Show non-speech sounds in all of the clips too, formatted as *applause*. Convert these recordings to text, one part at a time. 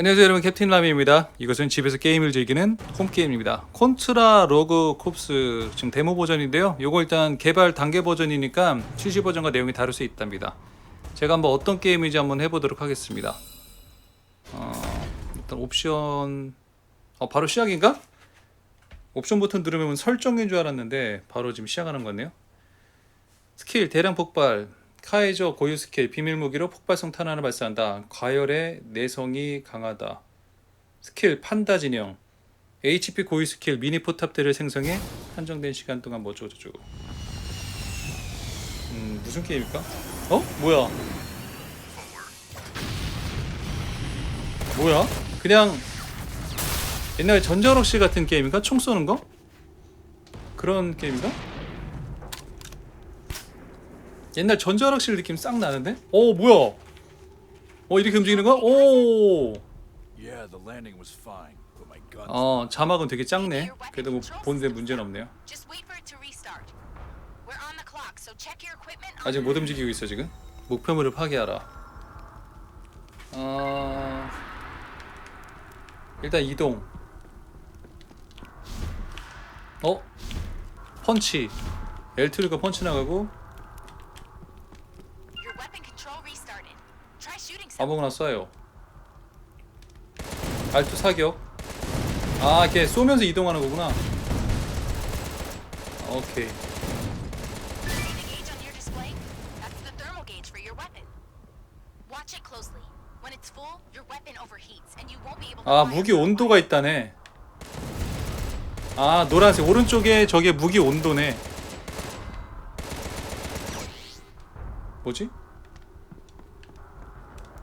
안녕하세요 여러분 캡틴 라미입니다. 이것은 집에서 게임을 즐기는 홈게임입니다. 콘트라 로그 콥스 지금 데모 버전인데요. 요거 일단 개발 단계 버전이니까 출시 버전과 내용이 다를 수 있답니다. 제가 한번 어떤 게임인지 한번 해보도록 하겠습니다. 어, 일단 옵션 어, 바로 시작인가? 옵션 버튼 누르면 설정인 줄 알았는데 바로 지금 시작하는 거네요. 스킬 대량 폭발 카이저 고유 스킬 비밀 무기로 폭발성 탄환을 발사한다. 과열의 내성이 강하다. 스킬 판다 진영 HP 고유 스킬 미니 포탑들을 생성해 한정된 시간 동안 뭐 저저저고. 음 무슨 게임일까? 어? 뭐야? 뭐야? 그냥 옛날 전자럭시 같은 게임인가? 총 쏘는 거? 그런 게임인가? 옛날 전자락실 느낌 싹 나는데? 오 뭐야? 어 이렇게 움직이는 거야? 오. 어 자막은 되게 작네. 그래도 뭐 보는데 문제는 없네요. 아직 못 움직이고 있어 지금. 목표물을 파괴하라. 어 일단 이동. 어 펀치. L2가 펀치 나가고 아무거나 쏴요. 알투 사격. 아, 이렇게 쏘면서 이동하는 거구나. 오케이. 아, 무기 온도가 있다네. 아, 노란색 오른쪽에 저게 무기 온도네. 뭐지?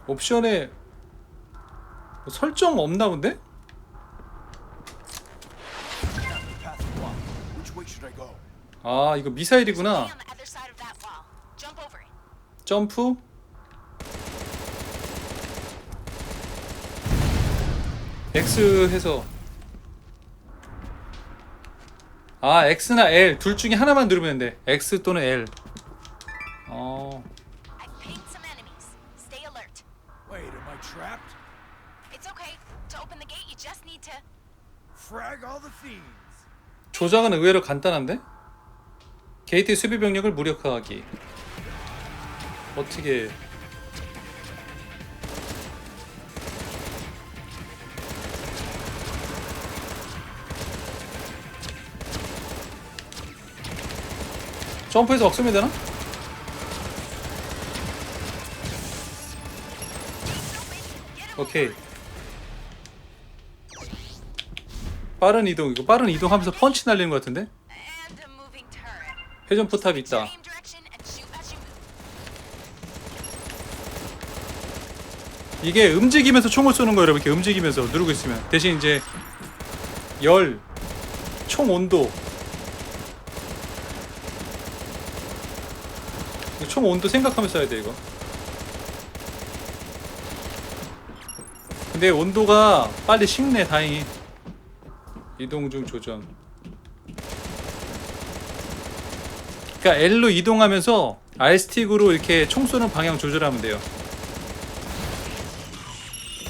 옵션에 뭐 설정 없나 본데? 아, 이거 미사일이구나. 점프 X 해서 아 X나 L 둘 중에 하나만 누르면 돼 X 또는 L 어 조작은 의외로 간단한데? 게이트 수비 병력을 무력화하기. 어떻게? 점프해서 막 쏘면 되나? 오케이 빠른 이동 이거 빠른 이동하면서 펀치 날리는 것 같은데. 회전 포탑 있다. 이게 움직이면서 총을 쏘는 거예요 여러분. 이렇게 움직이면서 누르고 있으면. 대신 이제 열, 총 온도. 총 온도 생각하면서 써야 돼 이거. 근데 온도가 빨리 식네 다행히 이동 중 조정. 그러니까 L로 이동하면서 R스틱으로 이렇게 총 쏘는 방향 조절하면 돼요.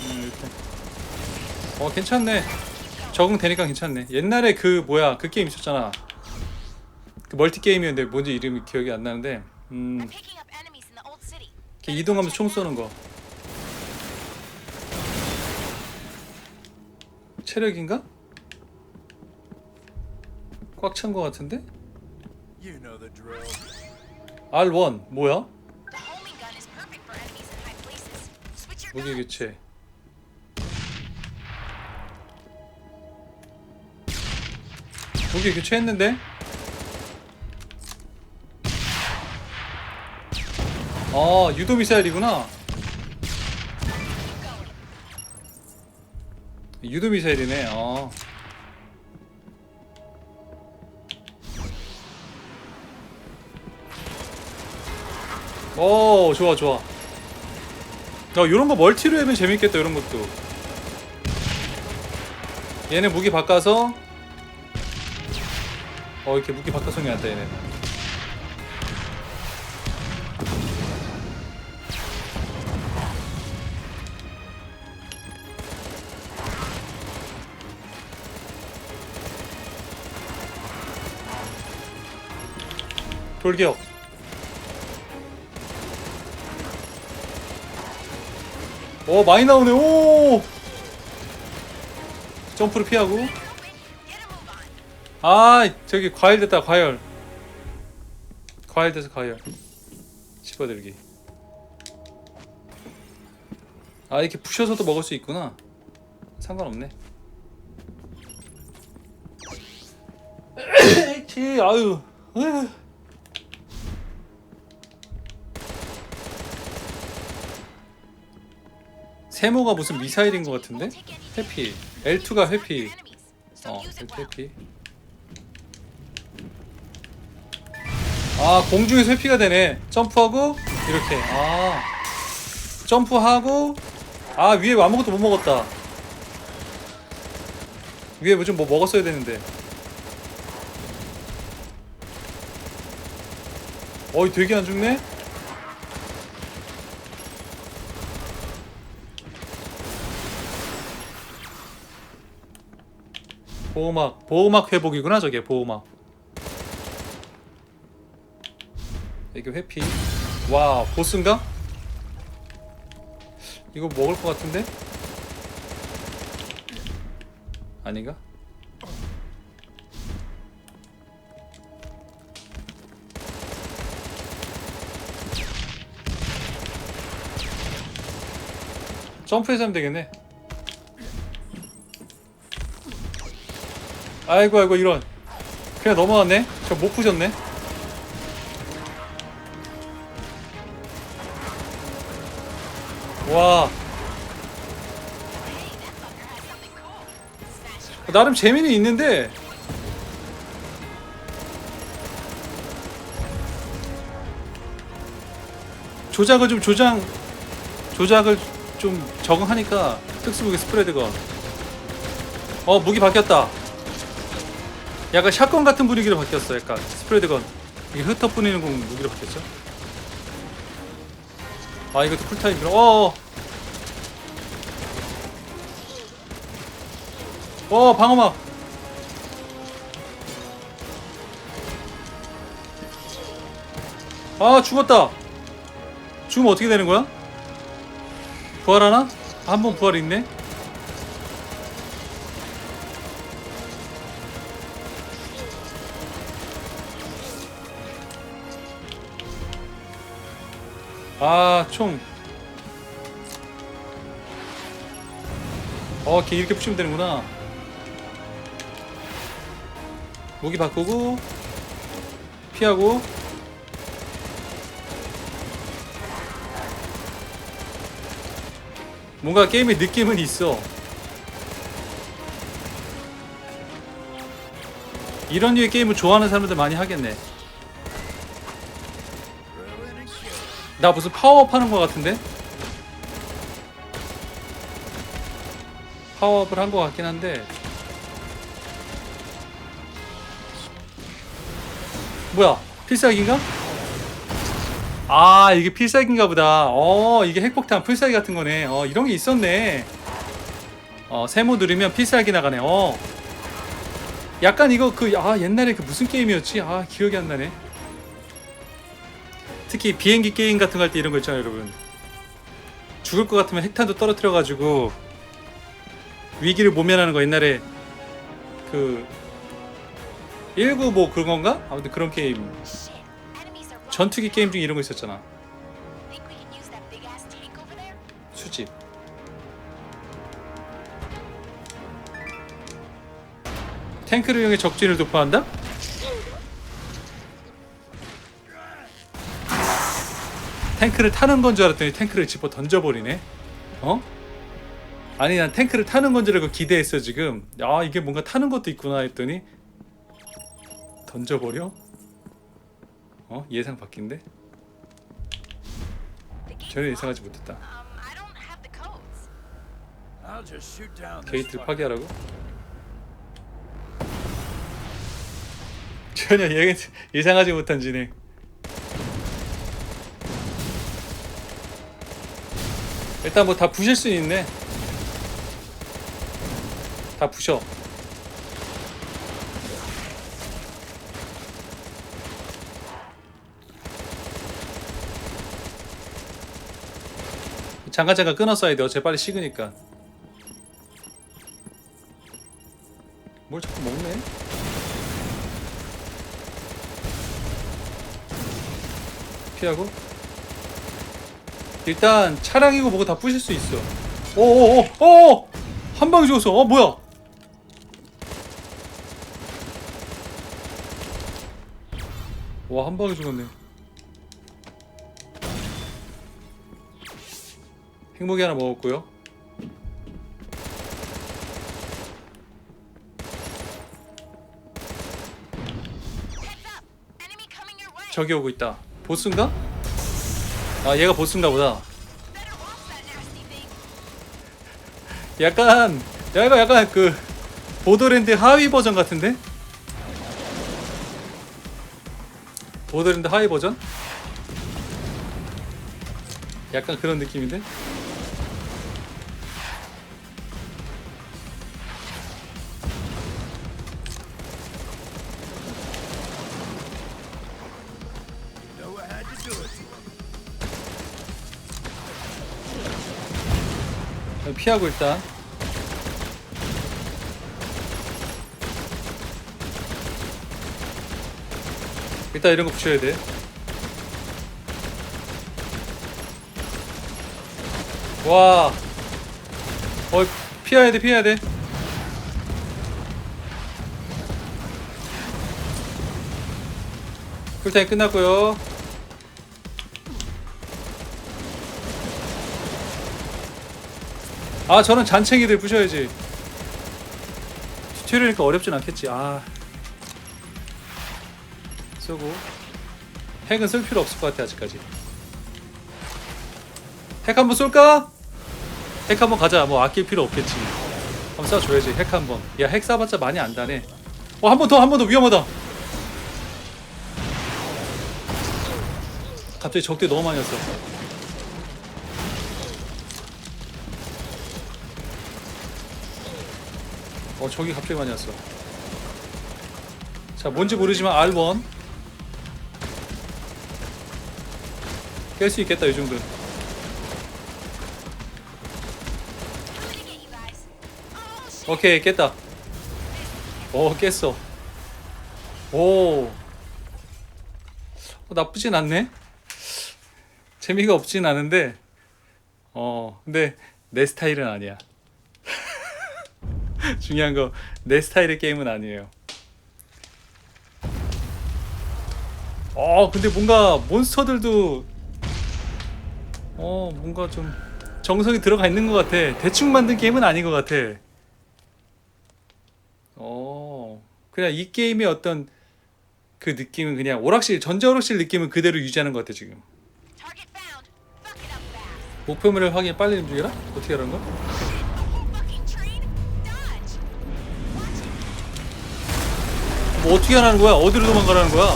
음, 이렇게. 어 괜찮네. 적응되니까 괜찮네. 옛날에 그 뭐야 그 게임 있었잖아. 그 멀티 게임이었는데 뭔지 이름이 기억이 안 나는데 음. 이렇게 이동하면서 총 쏘는 거. 체력인가? 꽉 찬 거 같은데? You know the drill. R1 뭐야? The homing gun is perfect for enemies in high places. Switch your 무기 gun. 교체 무기 교체했는데? 아 유도 미사일이구나 유도 미사일이네 아. 오 좋아 좋아. 야 요런거 멀티로 하면 재밌겠다 이런 것도. 얘네 무기 바꿔서? 어 이렇게 무기 바꿔서 낫다 얘네. 돌격. 오 많이 나오네. 오. 점프를 피하고. 아 저기 과일 됐다 과일. 과일 돼서 과일. 씹어들기. 아 이렇게 부셔서도 먹을 수 있구나. 상관없네. *laughs* 치 아유. 세모가 무슨 미사일인 것 같은데? 회피. L2가 회피. 어, L2 회피. 아, 공중에서 회피가 되네. 점프하고 이렇게. 아. 점프하고 아, 위에 아무것도 못 먹었다. 위에 뭐 좀 뭐 먹었어야 되는데. 어이 되게 안 죽네? 보호막 보호막 회복이구나 저게 보호막 이게 회피 와 보스인가? 이거 먹을 것 같은데? 아닌가? 점프해서 하면 되겠네 아이고 아이고 이런. 그냥 넘어갔네? 저 못 부셨네? 와. 나름 재미는 있는데. 조작을 좀 조장 조작을 좀 적응하니까 특수무기 스프레드건 어 무기 바뀌었다 약간 샷건 같은 분위기로 바뀌었어 약간. 스프레드건. 이게 흩어 뿌리는 공 무기로 바뀌었죠? 아 이것도 쿨타임이라 어어. 어 방어막. 아 죽었다. 죽으면 어떻게 되는 거야? 부활하나? 한번 부활이 있네 아, 총. 어, 걔 이렇게 pu시면 되는구나. 무기 바꾸고, 피하고. 뭔가 게임의 느낌은 있어. 이런 류의 게임을 좋아하는 사람들 많이 하겠네. 나 무슨 파워업 하는 것 같은데? 파워업을 한 것 같긴 한데. 뭐야 필살기인가? 아 이게 필살기인가 보다. 어 이게 핵폭탄 필살기 같은 거네. 어 이런 게 있었네. 어 세모 누르면 필살기 나가네. 어. 약간 이거 그 아 옛날에 그 무슨 게임이었지? 아 기억이 안 나네 특히 비행기 게임 같은 거 할 때 이런 거 있잖아요, 여러분. 죽을 것 같으면 핵탄도 떨어뜨려 가지고 위기를 모면하는 거 옛날에 그 19 뭐 그런 건가? 아무튼 그런 게임. 전투기 게임 중에 이런 거 있었잖아. 수집. 탱크를 이용해 적진을 도파한다? 탱크를 타는 건 줄 알았더니 탱크를 집어 던져버리네. 어? 아니 난 탱크를 타는 건 줄 알고 기대했어 지금. 아 이게 뭔가 타는 것도 있구나 했더니 던져버려? 어? 예상 바뀐데? 전혀. 예상하지 못했다. Um, 게이트를. 파괴하라고? 전혀 예, 예상하지 못한 진행. 일단 뭐 다 부실 수 있네. 다 부셔. 장가자가 끊었어야 돼 어째 빨리 식으니까. 뭘 자꾸 먹네? 피하고? 일단 차량이고 뭐고 다 부실 수 있어. 오오오 오 한 방에 죽었어. 어 뭐야? 와 한 방에 죽었네. 행복이 하나 먹었고요. 저기 오고 있다. 보스인가? 아 얘가 보스인가 보다. 약간 약간 약간 그 보더랜드 하위 버전 같은데? 보더랜드 하위 버전? 약간 그런 느낌인데? 피하고 일단 일단 이런 거 붙여야 돼. 와, 어 피해야 돼, 피해야 돼. 쿨타임 끝났고요. 아 저는 잔챙이들 부셔야지. 튜토리얼이니까 어렵진 않겠지. 아. 쓰고. 핵은 쓸 필요 없을 것 같아 아직까지. 핵 한번 쏠까? 핵 한번 가자. 뭐 아낄 필요 없겠지. 한번 쏴줘야지 핵 한번. 야 핵 쏴봤자 많이 안 다네. 어 한 번 더 한 번 더. 위험하다. 갑자기 적대 너무 많이 왔어 어 저기 갑자기 많이 왔어. 자 뭔지 모르지만 R1 깰 수 있겠다 shit! 오케이 깼다. 오 깼어. 오. 어, 나쁘진 않네. 재미가 없진 않은데 어 근데 내 스타일은 아니야 *laughs* 중요한 거 내 스타일의 게임은 아니에요. 어 근데 뭔가 몬스터들도 어 뭔가 좀 정성이 들어가 있는 것 같아. 대충 만든 게임은 아닌 것 같아. 어 그냥 이 게임의 어떤 그 느낌은 그냥 오락실 전자 오락실 느낌은 그대로 유지하는 것 같아 지금. 목표물을 확인 빨리 움직여라. 어떻게 하는 거? Fucking 뭐 어떻게 하라는 거야 어디로 도망가라는 거야?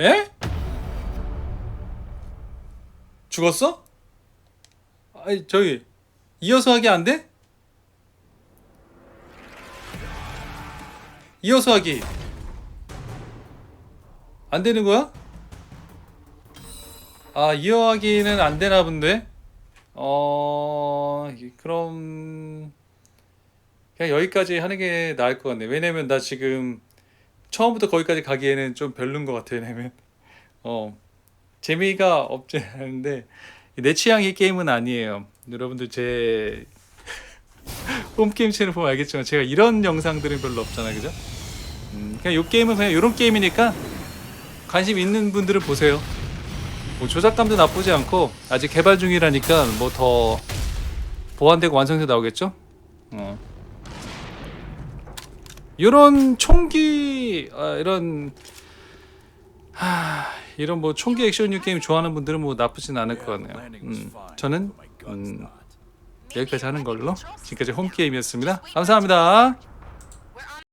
에? 죽었어? 아니 저기 이어서 하기 안 돼? 이어서 하기 안 되는 거야? 아 이어하기는 안 되나 본데 어 그럼 그냥 여기까지 하는 게 나을 것 같네 왜냐면 나 지금 처음부터 거기까지 가기에는 좀 별론 것 같아 왜냐면 어 재미가 없지 않은데 내 취향의 게임은 아니에요 여러분들 제 *laughs* 홈게임 채널 보면 알겠지만 제가 이런 영상들은 별로 없잖아요 그죠? 음, 그냥 요 게임은 그냥 요런 게임이니까 관심 있는 분들은 보세요 뭐 조작감도 나쁘지 않고 아직 개발 중이라니까 뭐 더 보완되고 완성돼 나오겠죠? 어. 이런 총기 아, 이런 하, 이런 뭐 총기 액션류 게임 좋아하는 분들은 뭐 나쁘진 않을 것 같네요. 음, 저는 음, 여기까지 하는 걸로 지금까지 홈 게임이었습니다. 감사합니다.